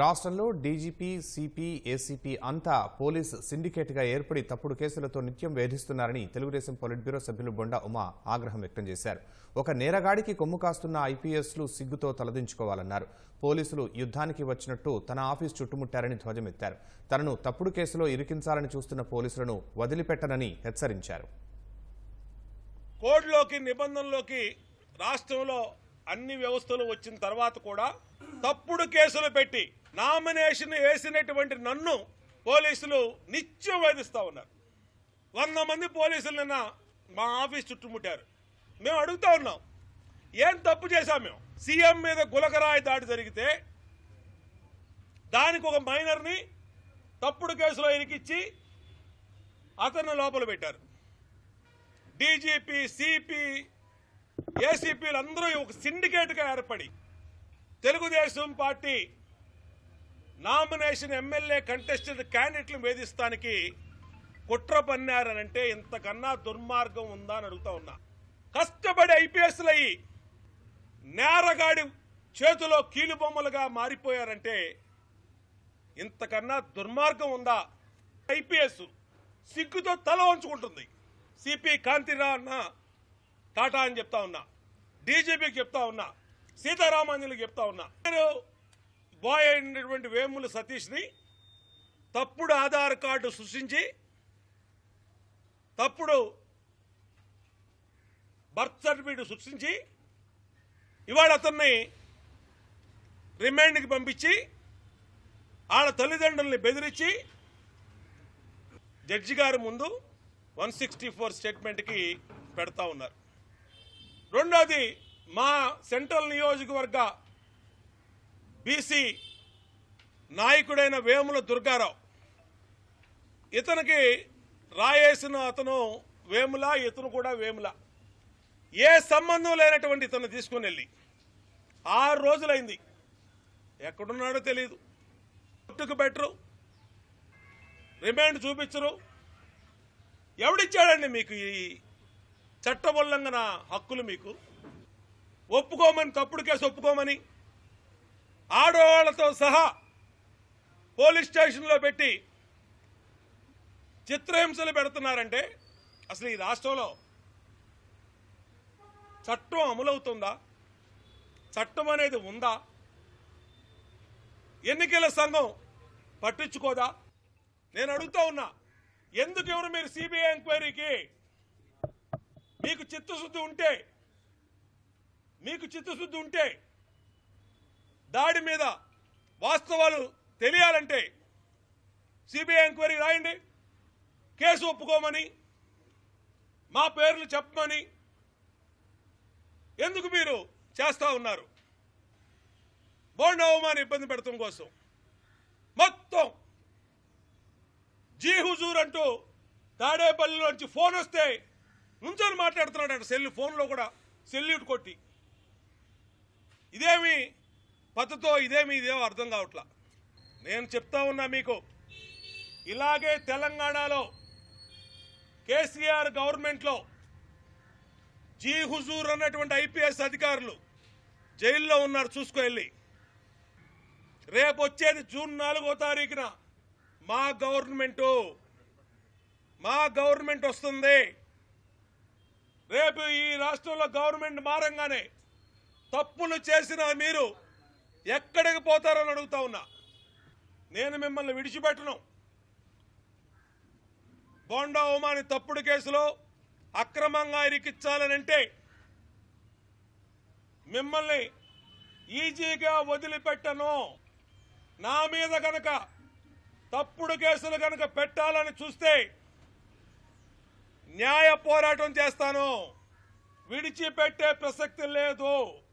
రాష్ట్రంలో DGP CP ACP అంతా police సిండికేట్గా ఏర్పడి తప్పుడు కేసులతో నిత్యం వేధిస్తున్నారని తెలుగుదేశం పొలిట్ బ్యూరో సభ్యులు బొండా ఉమా ఆగ్రహం వ్యక్తం చేశారు. ఒక నేరగాడికి కొమ్ము కాస్తున్న ఐపీఎస్లు సిగ్గుతో తలదించుకోవాలన్నారు. పోలీసులు యుద్ధానికి వచ్చినట్టు తన ఆఫీస్ చుట్టుముట్టారని ధ్వజమెత్తారు. తనను తప్పుడు కేసులో ఇరికించాలని చూస్తున్న పోలీసులను వదిలిపెట్టనని హెచ్చరించారు. కోడ్లోకి నిబంధనలోకి రాష్ట్రంలో అన్ని వ్యవస్థలు వచ్చిన తర్వాత కూడా తప్పుడు కేసులు పెట్టి నామినేషన్ వేసినటువంటి నన్ను పోలీసులు నిత్యం వేధిస్తూ ఉన్నారు. వంద మంది పోలీసులు నిన్న మా ఆఫీస్ చుట్టుముట్టారు. మేము అడుగుతా ఉన్నాం ఏం తప్పు చేశాం మేము? సీఎం మీద గులకరాయి దాడి జరిగితే దానికి ఒక మైనర్ని తప్పుడు కేసులో ఇరికిచ్చి అతన్ని లోపల పెట్టారు. డీజీపీ సిపి ఏసీపీలు అందరూ ఒక సిండికేట్గా ఏర్పడి Telugu Desam party nomination MLA contested క్యాండిడేట్లు వేధిస్తానికి కుట్ర పన్నారనంటే ఇంతకన్నా దుర్మార్గం ఉందా అని అడుగుతా ఉన్నా. కష్టపడి ఐపీఎస్లు అయ్యి నేరగాడి చేతిలో కీలుబొమ్మలుగా మారిపోయారంటే ఇంతకన్నా దుర్మార్గం ఉందా? ఐపీఎస్ సిగ్గుతో తల వంచుకుంటుంది. సిపి కాంతిరా అన్న టాటా అని చెప్తా ఉన్నా. డీజీపీకి చెప్తా ఉన్నా. సీతారామాంజలికి చెప్తా ఉన్నా. బాయ్ అయినటువంటి వేముల సతీష్ని తప్పుడు ఆధార్ కార్డు సృష్టించి తప్పుడు బర్త్ సర్టిఫికేట్ సృష్టించి ఇవాళ అతన్ని రిమాండ్కి పంపించి వాళ్ళ తల్లిదండ్రుల్ని బెదిరించి జడ్జి గారి ముందు వన్ సిక్స్టీ ఫోర్ స్టేట్మెంట్కి పెడతా ఉన్నారు. రెండోది మా సెంట్రల్ నియోజకవర్గ బీసీ నాయకుడైన వేముల దుర్గారావు. ఇతనికి రాయేసిన అతను వేముల ఇతను కూడా వేముల. ఏ సంబంధం లేనటువంటి ఇతను తీసుకుని వెళ్ళి ఆరు రోజులైంది. ఎక్కడున్నాడో తెలియదు కోర్టుకు పెట్టరు. రిమాండ్ చూపించరు. ఎవడిచ్చాడండి మీకు ఈ చట్ట ఉల్లంఘన హక్కులు మీకు? ఒప్పుకోమని తప్పుడు కేసు ఒప్పుకోమని ఆడవాళ్ళతో సహా పోలీస్ స్టేషన్లో పెట్టి చిత్రహింసలు పెడుతున్నారంటే అసలు ఈ రాష్ట్రంలో చట్టం అమలవుతుందా? చట్టం అనేది ఉందా? ఎన్నికల సంఘం పట్టించుకోదా? నేను అడుగుతా ఉన్నా ఎందుకు ఎవరు మీరు సిబిఐ ఎంక్వైరీకి మీకు చిత్తశుద్ధి ఉంటే మీకు చిత్తశుద్ధి ఉంటే దాడి మీద వాస్తవాలు తెలియాలంటే సిబిఐ ఎంక్వైరీ రాయండి కేసు ఒప్పుకోమని మా పేర్లు చెప్పమని ఎందుకు మీరు చేస్తూ ఉన్నారు? బోండా అవమానం ఇబ్బంది పెడతాం కోసం. మొత్తం జీ హుజూర్ అంటూ తాడేపల్లిలోంచి ఫోన్ వస్తే నుంచొని మాట్లాడుతున్నాడు సెల్ ఫోన్లో కూడా సెల్యూట్ కొట్టి. ఇదేమి పద్ధతో ఇదేమి ఇదేమో అర్థం కావట్లా? నేను చెప్తా ఉన్నా మీకు. ఇలాగే తెలంగాణలో కేసీఆర్ గవర్నమెంట్లో జీ హుజూర్ అన్నటువంటి ఐపీఎస్ అధికారులు జైల్లో ఉన్నారు చూసుకువెళ్ళి. రేపు వచ్చేది జూన్ నాలుగో తారీఖున మా గవర్నమెంటు. మా గవర్నమెంట్ వస్తుంది. రేపు ఈ రాష్ట్రంలో గవర్నమెంట్ మారంగానే తప్పులు చేసిన మీరు ఎక్కడికి పోతారని అడుగుతా ఉన్నా. నేను మిమ్మల్ని విడిచిపెట్టను. బోండా ఉమాని తప్పుడు కేసులో అక్రమంగా ఇరికిచ్చాలనంటే మిమ్మల్ని ఈజీగా వదిలిపెట్టను. నా మీద గనక తప్పుడు కేసులు గనక పెట్టాలని చూస్తే న్యాయ పోరాటం చేస్తాను. విడిచిపెట్టే ప్రసక్తి లేదు.